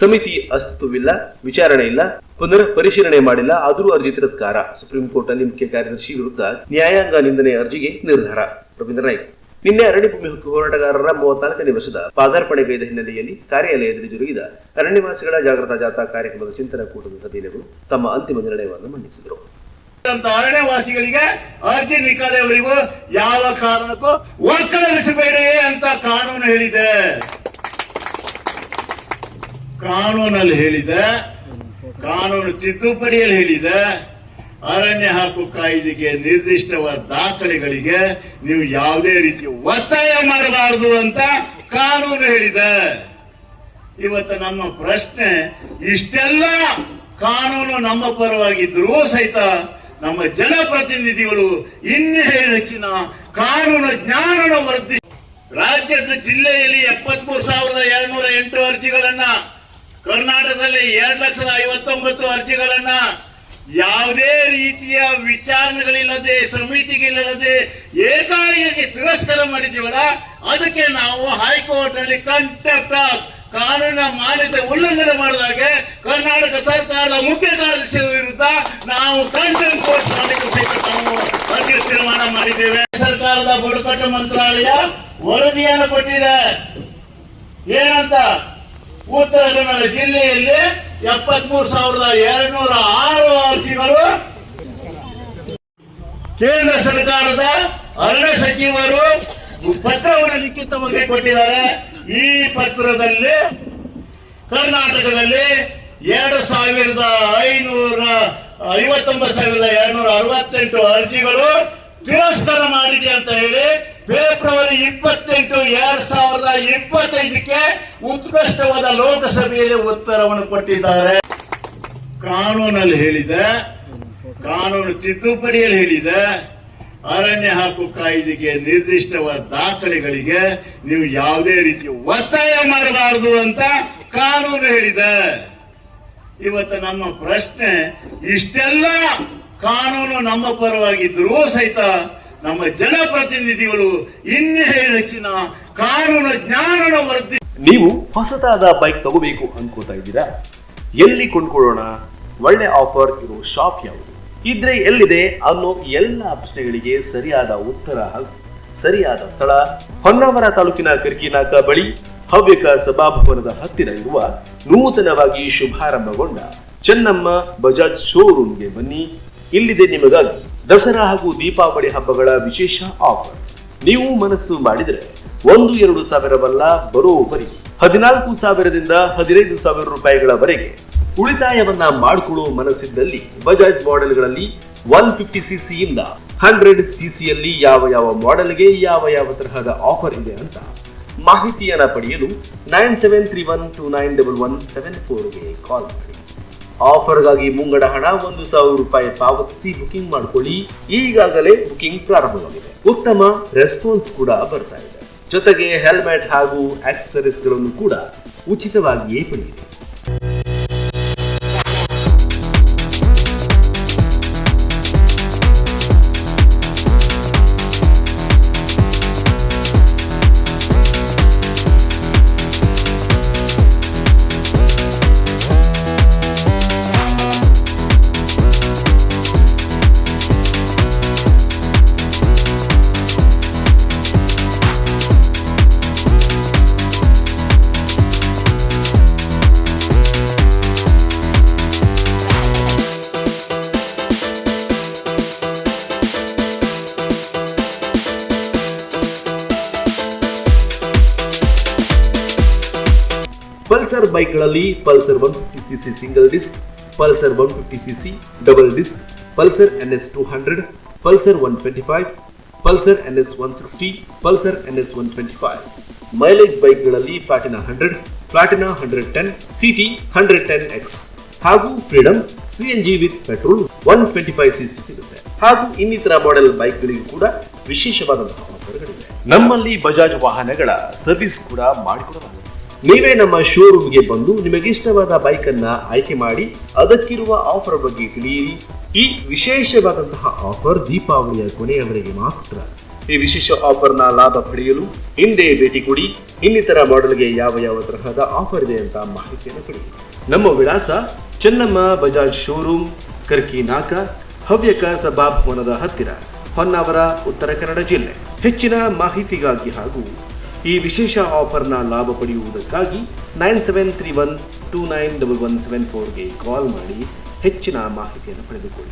ಸಮಿತಿ ಅಸ್ತಿತ್ವವಿಲ್ಲ, ವಿಚಾರಣೆ ಇಲ್ಲ, ಪುನರ್ ಪರಿಶೀಲನೆ ಮಾಡಿಲ್ಲ, ಆದರೂ ಅರ್ಜಿ ತಿರಸ್ಕಾರ. ಸುಪ್ರೀಂ ಕೋರ್ಟ್ನಲ್ಲಿ ಮುಖ್ಯ ಕಾರ್ಯದರ್ಶಿ ವಿರುದ್ಧ ನ್ಯಾಯಾಂಗ ನಿಂದನೆ ಅರ್ಜಿಗೆ ನಿರ್ಧಾರ. ರವೀಂದ್ರ ನಾಯ್ಕ್. ನಿನ್ನೆ ಅರಣ್ಯ ಭೂಮಿ ಹಕ್ಕು ಹೋರಾಟಗಾರರ ಮೂವತ್ನಾಲ್ಕನೇ ವರ್ಷದ ಪಾದಾರ್ಪಣೆಗೈದ ಹಿನ್ನೆಲೆಯಲ್ಲಿ ಕಾರ್ಯಾಲಯದಲ್ಲಿ ಜರುಗಿದ ಅರಣ್ಯವಾಸಿಗಳ ಜಾಗೃತ ಜಾಥಾ ಕಾರ್ಯಕ್ರಮದ ಚಿಂತನ ಕೂಟದ ಸಭೆಯಲ್ಲಿ ತಮ್ಮ ಅಂತಿಮ ನಿರ್ಣಯವನ್ನು ಮಂಡಿಸಿದರು. ಅರಣ್ಯವಾಸಿಗಳಿಗೆ ಅರ್ಜಿ ನಿಕಾಲೆಯವರಿಗೂ ಯಾವ ಕಾರಣಕ್ಕೂ ಒಕ್ಕಲಿಸಬೇಡಿ ಅಂತ ಕಾನೂನು ಹೇಳಿದೆ. ಕಾನೂನಲ್ಲಿ ಹೇಳಿದೆ. ಕಾನೂನು ತಿದ್ದುಪಡಿಯಲ್ಲಿ ಹೇಳಿದೆ. ಅರಣ್ಯ ಹಕ್ಕು ಕಾಯ್ದೆಗೆ ನಿರ್ದಿಷ್ಟವಾದ ದಾಖಲೆಗಳಿಗೆ ನೀವು ಯಾವುದೇ ರೀತಿ ಒತ್ತಾಯ ಮಾಡಬಾರದು ಅಂತ ಕಾನೂನು ಹೇಳಿದೆ. ಇವತ್ತು ನಮ್ಮ ಪ್ರಶ್ನೆ, ಇಷ್ಟೆಲ್ಲ ಕಾನೂನು ನಮ್ಮ ಪರವಾಗಿದ್ರೂ ಸಹಿತ ನಮ್ಮ ಜನಪ್ರತಿನಿಧಿಗಳು ಇನ್ನೂ ಹೆಚ್ಚಿನ ಕಾನೂನು ಜ್ಞಾನನ ವರ್ಧಿಸಿ ರಾಜ್ಯದ ಜಿಲ್ಲೆಯಲ್ಲಿ ಎಪ್ಪತ್ಮೂರು ಸಾವಿರದ ಎರಡ್ನೂರ ಎಂಟು ಅರ್ಜಿಗಳನ್ನ ಕರ್ನಾಟಕದಲ್ಲಿ ಎರಡು ಲಕ್ಷದ ಐವತ್ತೊಂಬತ್ತು ಅರ್ಜಿಗಳನ್ನ ಯಾವುದೇ ರೀತಿಯ ವಿಚಾರಣೆಗಳಿಲ್ಲದೆ, ಸಮಿತಿಗಳಿಲ್ಲದೆ ಏಕಾಏಕಿ ತಿರಸ್ಕಾರ ಮಾಡಿದ್ದೀವಲ್ಲ, ಅದಕ್ಕೆ ನಾವು ಹೈಕೋರ್ಟ್ನಲ್ಲಿ ಕಂಟೆಪ್ಟ್ ಕಾನೂನ ಮಾನ್ಯತೆ ಉಲ್ಲಂಘನೆ ಮಾಡಿದಾಗ ಕರ್ನಾಟಕ ಸರ್ಕಾರದ ಮುಖ್ಯ ಕಾರ್ಯದರ್ಶಿ ವಿರುದ್ಧ ನಾವು ಕಂಟೆಂಟ್ ಕೋರ್ಟ್ ಮಾಡಲಿಕ್ಕೆ ತೀರ್ಮಾನ ಮಾಡಿದ್ದೇವೆ. ಸರ್ಕಾರದ ಬುಡಕಟ್ಟು ಮಂತ್ರಾಲಯ ವರದಿಯನ್ನು ಕೊಟ್ಟಿದೆ. ಏನಂತ? ಉತ್ತರ ಕನ್ನಡ ಜಿಲ್ಲೆಯಲ್ಲಿ ಎಪ್ಪತ್ಮೂರು ಸಾವಿರದ ಎರಡ್ನೂರ ಆರು ಅರ್ಜಿಗಳು ಕೇಂದ್ರ ಸರ್ಕಾರದ ಅರಣ್ಯ ಸಚಿವರು ಪತ್ರವನ್ನು ಲಿಖಿತವಾಗಿ ಕೊಟ್ಟಿದ್ದಾರೆ. ಈ ಪತ್ರದಲ್ಲಿ ಕರ್ನಾಟಕದಲ್ಲಿ ಎರಡು ಸಾವಿರದ ಐನೂರ ಐವತ್ತೊಂಬತ್ತು ಸಾವಿರದ ಎರಡ್ನೂರ ಅರವತ್ತೆಂಟು ಅರ್ಜಿಗಳು ತಿರಸ್ಕಾರ ಮಾಡಿದೆ ಅಂತ ಹೇಳಿ ಫೆಬ್ರವರಿ ಇಪ್ಪತ್ತೆಂಟು ಎರಡ್ ಸಾವಿರದ ಇಪ್ಪತ್ತೈದಕ್ಕೆ ಉತ್ಕೃಷ್ಟವಾದ ಲೋಕಸಭೆಯಲ್ಲಿ ಉತ್ತರವನ್ನು ಕೊಟ್ಟಿದ್ದಾರೆ. ಕಾನೂನಲ್ಲಿ ಹೇಳಿದೆ, ಕಾನೂನು ತಿದ್ದುಪಡಿಯಲ್ಲಿ ಹೇಳಿದೆ, ಅರಣ್ಯ ಹಕ್ಕು ಕಾಯ್ದೆಗೆ ನಿರ್ದಿಷ್ಟವಾದ ದಾಖಲೆಗಳಿಗೆ ನೀವು ಯಾವುದೇ ರೀತಿ ಒತ್ತಾಯ ಮಾಡಬಾರದು ಅಂತ ಕಾನೂನು ಹೇಳಿದೆ. ಇವತ್ತು ನಮ್ಮ ಪ್ರಶ್ನೆ, ಇಷ್ಟೆಲ್ಲ ಕಾನೂನು ನಮ್ಮ ಪರವಾಗಿದ್ರೂ ಸಹಿತ ನಮ್ಮ ಜನಪ್ರತಿನಿಧಿಗಳು ಇನ್ನೇ ಹೆಚ್ಚಿನ ಕಾನೂನು ಜ್ಞಾನನ ವೃದ್ಧಿ ನೀವು ಹೊಸದಾದ ಬೈಕ್ ತಗೋಬೇಕು ಅನ್ಕೋತಾ ಇದ್ದೀರಾ? ಎಲ್ಲಿ ಕೊಂಡ್ಕೊಳ್ಳೋಣ? ಒಳ್ಳೆ ಆಫರ್ ಇರೋ ಶಾಪ್ ಯಾವುದು? ಇದ್ರೆ ಎಲ್ಲಿದೆ ಅನ್ನೋ ಎಲ್ಲ ಪ್ರಶ್ನೆಗಳಿಗೆ ಸರಿಯಾದ ಉತ್ತರ ಹಾಗೂ ಸರಿಯಾದ ಸ್ಥಳ, ಹೊನ್ನಾವರ ತಾಲೂಕಿನ ಕರ್ಕಿನಾಕ ಬಳಿ ಹವ್ಯಕ ಸಭಾಭವನದ ಹತ್ತಿರ ಇರುವ ನೂತನವಾಗಿ ಶುಭಾರಂಭಗೊಂಡ ಚೆನ್ನಮ್ಮ ಬಜಾಜ್ ಶೋರೂಮ್ಗೆ ಬನ್ನಿ. ಇಲ್ಲಿದೆ ನಿಮಗಾಗಿ ದಸರಾ ಹಾಗೂ ದೀಪಾವಳಿ ಹಬ್ಬಗಳ ವಿಶೇಷ ಆಫರ್. ನೀವು ಮನಸ್ಸು ಮಾಡಿದರೆ ಒಂದು, ಎರಡು ಸಾವಿರವಲ್ಲ ಬರೋಬ್ಬರಿ ಹದಿನಾಲ್ಕು ಸಾವಿರದಿಂದ ಹದಿನೈದು ಸಾವಿರ ರೂಪಾಯಿಗಳವರೆಗೆ ಉಳಿತಾಯವನ್ನ ಮಾಡಿಕೊಳ್ಳುವ ಮನಸ್ಸಿದ್ದಲ್ಲಿ ಬಜಾಜ್ ಮಾಡೆಲ್ಗಳಲ್ಲಿ ಒನ್ ಫಿಫ್ಟಿ ಸಿಸಿಯಿಂದ ಹಂಡ್ರೆಡ್ ಸಿಸಿಯಲ್ಲಿ ಯಾವ ಯಾವ ಮಾಡೆಲ್ಗೆ ಯಾವ ಯಾವ ತರಹದ ಆಫರ್ ಇದೆ ಅಂತ ಮಾಹಿತಿಯನ್ನು ಪಡೆಯಲು nine seven three one two nine double one seven ಫೋರ್ಗೆ call ಮಾಡಿ. ಆಫರ್ಗಾಗಿ ಮುಂಗಡ ಹಣ ಒಂದು ಸಾವಿರ ರೂಪಾಯಿ ಪಾವತಿಸಿ ಬುಕಿಂಗ್ ಮಾಡಿಕೊಳ್ಳಿ. ಈಗಾಗಲೇ ಬುಕಿಂಗ್ ಪ್ರಾರಂಭವಾಗಿದೆ ಉತ್ತಮ ರೆಸ್ಪಾನ್ಸ್ ಕೂಡ ಬರ್ತಾ ಇದೆ. ಜೊತೆಗೆ ಹೆಲ್ಮೆಟ್ ಹಾಗೂ ಆಕ್ಸೆಸರೀಸ್ಗಳನ್ನು ಕೂಡ ಉಚಿತವಾಗಿಯೇ ಪಡೆಯಿರಿ. ಪಲ್ಸರ್ ಬೈಕ್ಗಳಲ್ಲಿ Pulsar one fifty CC single disc Pulsar one fifty CC double disc Pulsar N S two hundred Pulsar one twenty five Pulsar N S one sixty Pulsar N S one twenty five mileage ಬೈಕ್ಗಳಲ್ಲಿ Platina hundred Platina hundred ten CT hundred ten X ಹಾಗೂ Freedom CNG with petrol one twenty five CC ಸಿಗುತ್ತೆ. ಹಾಗೂ ಇನ್ನಿತರ model ಬೈಕ್ಗಳಿಗೂ ಕೂಡ ವಿಶೇಷವಾದಂತಹ ಆಫರ್ಗಳಿವೆ ನಮ್ಮಲ್ಲಿ ಬಜಾಜ್ ವಾಹನಗಳ service ಕೂಡ ಮಾಡಿಕೊಡಲಾಗಿದೆ ನೀವೇ ನಮ್ಮ ಶೋರೂಮ್ಗೆ ಬಂದು ನಿಮಗೆ ಇಷ್ಟವಾದ ಬೈಕ್ ಅನ್ನ ಆಯ್ಕೆ ಮಾಡಿ ಅದಕ್ಕಿರುವ ಆಫರ್ ಬಗ್ಗೆ ತಿಳಿಯಿರಿ. ಈ ವಿಶೇಷವಾದಂತಹ ಆಫರ್ ದೀಪಾವಳಿಯ ಕೊನೆಯವರೆಗೆ ಮಾತ್ರ. ಈ ವಿಶೇಷ ಆಫರ್ನ ಲಾಭ ಪಡೆಯಲು ಹಿಂದೆ ಭೇಟಿ ಕೊಡಿ. ಇನ್ನಿತರ ಮಾಡೆಲ್ಗೆ ಯಾವ ಯಾವ ತರಹದ ಆಫರ್ ಇದೆ ಅಂತ ಮಾಹಿತಿಯನ್ನು ಪಡೆಯಿರಿ ನಮ್ಮ ವಿಳಾಸ ಚೆನ್ನಮ್ಮ ಬಜಾಜ್ ಶೋರೂಮ್ ಕರ್ಕಿ ನಾಕ, ಹವ್ಯಕ ಸಭಾಭವನದ ಹತ್ತಿರ ಹೊನ್ನಾವರ, ಉತ್ತರ ಕನ್ನಡ ಜಿಲ್ಲೆ. ಹೆಚ್ಚಿನ ಮಾಹಿತಿಗಾಗಿ ಹಾಗೂ ಈ ವಿಶೇಷ ಆಫರ್ನ ಲಾಭ ಪಡೆಯುವುದಕ್ಕಾಗಿ nine seven three one two nine double one seven ಫೋರ್ಗೆ call ಮಾಡಿ ಹೆಚ್ಚಿನ ಮಾಹಿತಿಯನ್ನು ಪಡೆದುಕೊಳ್ಳಿ.